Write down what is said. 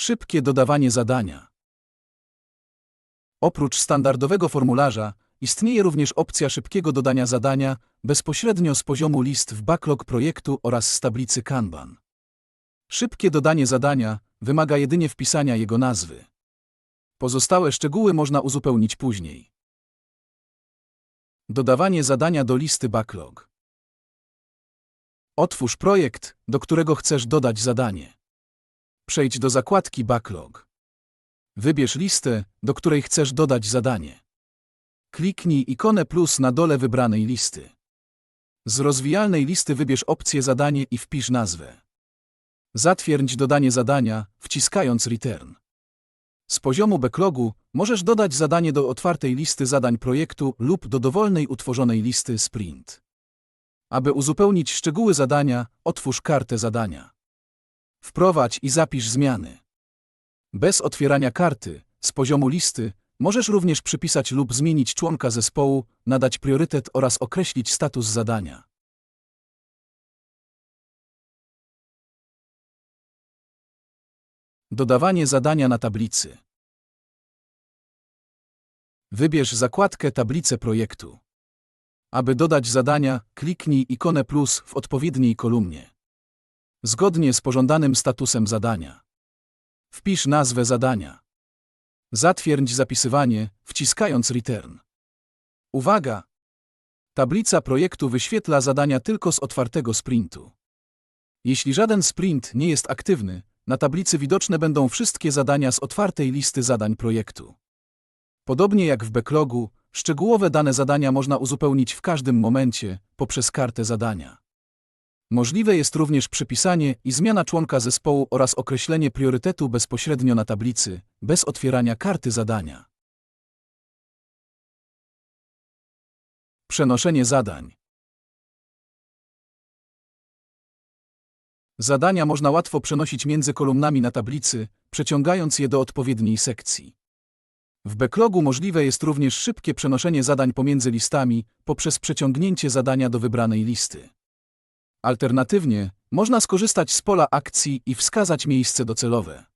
Szybkie dodawanie zadania. Oprócz standardowego formularza, istnieje również opcja szybkiego dodania zadania bezpośrednio z poziomu list w backlog projektu oraz z tablicy Kanban. Szybkie dodanie zadania wymaga jedynie wpisania jego nazwy. Pozostałe szczegóły można uzupełnić później. Dodawanie zadania do listy backlog. Otwórz projekt, do którego chcesz dodać zadanie. Przejdź do zakładki Backlog. Wybierz listę, do której chcesz dodać zadanie. Kliknij ikonę plus na dole wybranej listy. Z rozwijalnej listy wybierz opcję zadanie i wpisz nazwę. Zatwierdź dodanie zadania, wciskając Return. Z poziomu backlogu możesz dodać zadanie do otwartej listy zadań projektu lub do dowolnej utworzonej listy Sprint. Aby uzupełnić szczegóły zadania, otwórz kartę zadania. Wprowadź i zapisz zmiany. Bez otwierania karty, z poziomu listy, możesz również przypisać lub zmienić członka zespołu, nadać priorytet oraz określić status zadania. Dodawanie zadania na tablicy. Wybierz zakładkę Tablice projektu. Aby dodać zadania, kliknij ikonę plus w odpowiedniej kolumnie. Zgodnie z pożądanym statusem zadania. Wpisz nazwę zadania. Zatwierdź zapisywanie, wciskając Return. Uwaga! Tablica projektu wyświetla zadania tylko z otwartego sprintu. Jeśli żaden sprint nie jest aktywny, na tablicy widoczne będą wszystkie zadania z otwartej listy zadań projektu. Podobnie jak w backlogu, szczegółowe dane zadania można uzupełnić w każdym momencie poprzez kartę zadania. Możliwe jest również przypisanie i zmiana członka zespołu oraz określenie priorytetu bezpośrednio na tablicy, bez otwierania karty zadania. Przenoszenie zadań. Zadania można łatwo przenosić między kolumnami na tablicy, przeciągając je do odpowiedniej sekcji. W backlogu możliwe jest również szybkie przenoszenie zadań pomiędzy listami poprzez przeciągnięcie zadania do wybranej listy. Alternatywnie, można skorzystać z pola akcji i wskazać miejsce docelowe.